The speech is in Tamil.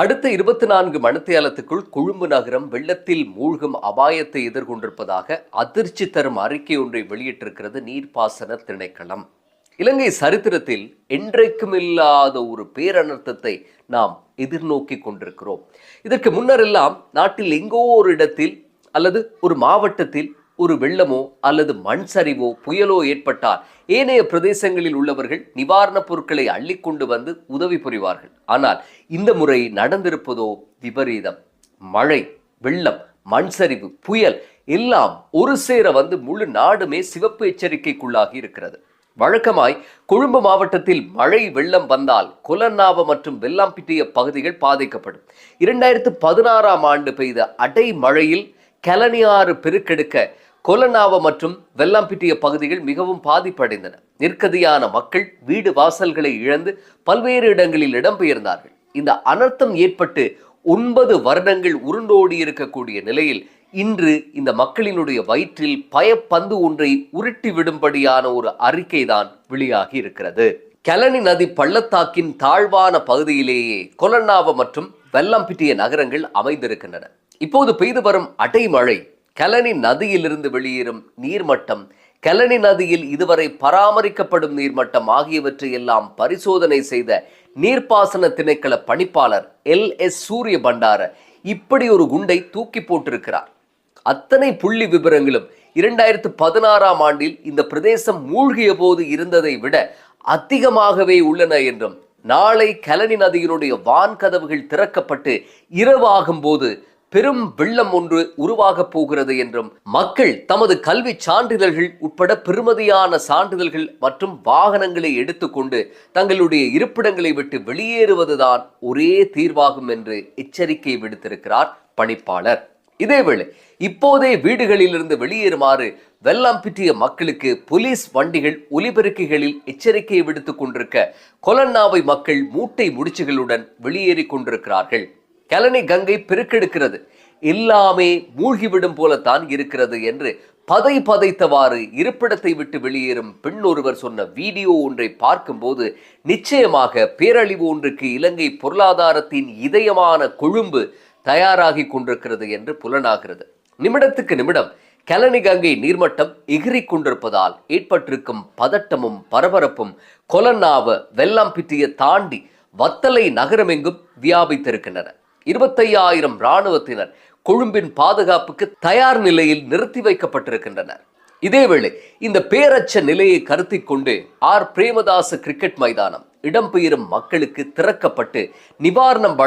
அடுத்த இருபத்தி நான்கு மணித்தியாலத்துக்குள் கொழும்பு நகரம் வெள்ளத்தில் மூழ்கும் அபாயத்தை எதிர்கொண்டிருப்பதாக அதிர்ச்சி தரும் அறிக்கை ஒன்றை வெளியிட்டிருக்கிறது நீர்ப்பாசன திணைக்களம். இலங்கை சரித்திரத்தில் என்றைக்கும் இல்லாத ஒரு பேரனர்த்தத்தை நாம் எதிர்நோக்கி கொண்டிருக்கிறோம். இதற்கு முன்னரெல்லாம் நாட்டில் எங்கோ ஒரு இடத்தில் அல்லது ஒரு மாவட்டத்தில் ஒரு வெள்ளமோ அல்லது மண் சரிவோ புயலோ ஏற்பட்டால் ஏனைய பிரதேசங்களில் உள்ளவர்கள் நிவாரணப் பொருட்களை அள்ளிக்கொண்டு வந்து உதவி புரிவார்கள். ஆனால் இந்த முறை நடந்திருப்பதோ விபரீதம். மழை வெள்ளம் மண் சரிவு புயல் எல்லாம் ஒரு சேர வந்து முழு நாடுமே சிவப்பு எச்சரிக்கைக்குள்ளாகி இருக்கிறது. வழக்கமாய் கொழும்பு மாவட்டத்தில் மழை வெள்ளம் வந்தால் குலநாவ மற்றும் வெள்ளாம்பிட்டிய பகுதிகள் பாதிக்கப்படும். இரண்டாயிரத்து பதினாறாம் ஆண்டு பெய்த அடை மழையில் கலனியாறு பெருக்கெடுக்க கொலனாவ மற்றும் வெள்ளாம்பிட்டிய பகுதிகள் மிகவும் பாதிப்படைந்தன. நிற்கதியான மக்கள் வீடு வாசல்களை இழந்து பல்வேறு இடங்களில் இடம்பெயர்ந்தார்கள். இந்த அனர்த்தம் ஏற்பட்டு ஒன்பது வருடங்கள் உருண்டோடி இருக்கக்கூடிய நிலையில் இன்று இந்த மக்களினுடைய வயிற்றில் பயப்பந்து ஒன்றை உருட்டி விடும்படியான ஒரு அறிக்கை தான் வெளியாகி இருக்கிறது கலனி நதி பள்ளத்தாக்கின் தாழ்வான பகுதியிலேயே கொலன்னாவ மற்றும் வெள்ளம்பிட்டிய நகரங்கள் அமைந்திருக்கின்றன. இப்போது பெய்து வரும் அடைமழை கலனி நதியிலிருந்து வெளியேறும் நீர்மட்டம் கலனி நதியில் இதுவரை பராமரிக்கப்படும் நீர்மட்டம் ஆகியவற்றை எல்லாம் பரிசோதனை செய்த நீர்ப்பாசன திணைக்கள பணிப்பாளர் எல். எஸ். சூரிய பண்டார இப்படி ஒரு குண்டை தூக்கி போட்டிருக்கிறார். அத்தனை புள்ளி விவரங்களும் இரண்டாயிரத்து பதினாறாம் ஆண்டில் இந்த பிரதேசம் மூழ்கிய போது இருந்ததை விட அதிகமாகவே உள்ளன என்றும் நாளை கலனி நதியினுடைய வான் கதவுகள் திறக்கப்பட்டு இரவாகும் போது பெரும் வெள்ளம் ஒன்று உருவாகப் போகிறது என்றும் மக்கள் தமது கல்வி சான்றிதழ்கள் உட்பட பெருமதியான சான்றிதழ்கள் மற்றும் வாகனங்களை எடுத்துக்கொண்டு தங்களுடைய இருப்பிடங்களை விட்டு வெளியேறுவதுதான் ஒரே தீர்வாகும் என்று எச்சரிக்கை விடுத்திருக்கிறார் பணிப்பாளர். இதேவேளை இப்போதே வீடுகளிலிருந்து வெளியேறுமாறு வெள்ளம் பிற்றிய மக்களுக்கு போலீஸ் வண்டிகள் ஒலிபெருக்கிகளில் எச்சரிக்கை விடுத்துக் கொண்டிருக்க கொலன்னாவை மக்கள் மூட்டை முடிச்சுகளுடன் வெளியேறி கொண்டிருக்கிறார்கள். கலனி கங்கை பெருக்கெடுக்கிறது. எல்லாமே மூழ்கிவிடும் போலத்தான் இருக்கிறது என்று பதை பதைத்தவாறு இருப்பிடத்தை விட்டு வெளியேறும் பெண் ஒருவர் சொன்ன வீடியோ ஒன்றை பார்க்கும்போது நிச்சயமாக பேரழிவு ஒன்றுக்கு இலங்கை பொருளாதாரத்தின் இதயமான கொழும்பு தயாராகி கொண்டிருக்கிறது என்று புலனாகிறது. நிமிடத்துக்கு நிமிடம் கலனி கங்கை நீர்மட்டம் எகிரிக் கொண்டிருப்பதால் ஏற்பட்டிருக்கும் பதட்டமும் பரபரப்பும் கொலன்னாவ வெள்ளம்பிட்டிய தாண்டி வத்தலை நகரமெங்கும் வியாபித்திருக்கின்றன. இருபத்தையாயிரம் இராணுவத்தினர் கொழும்பின் பாதுகாப்புக்கு தயார் நிலையில் நிறுத்தி வைக்கப்பட்டிருக்கின்றனர். இதேவேளை இந்த பேரச்ச நிலையை கருத்தில் கொண்டு ஆர். பிரேமதாச கிரிக்கெட் மைதானம் இடம்பெயரும் மக்களுக்கு திறக்கப்பட்டு நிவாரணம் வழங்க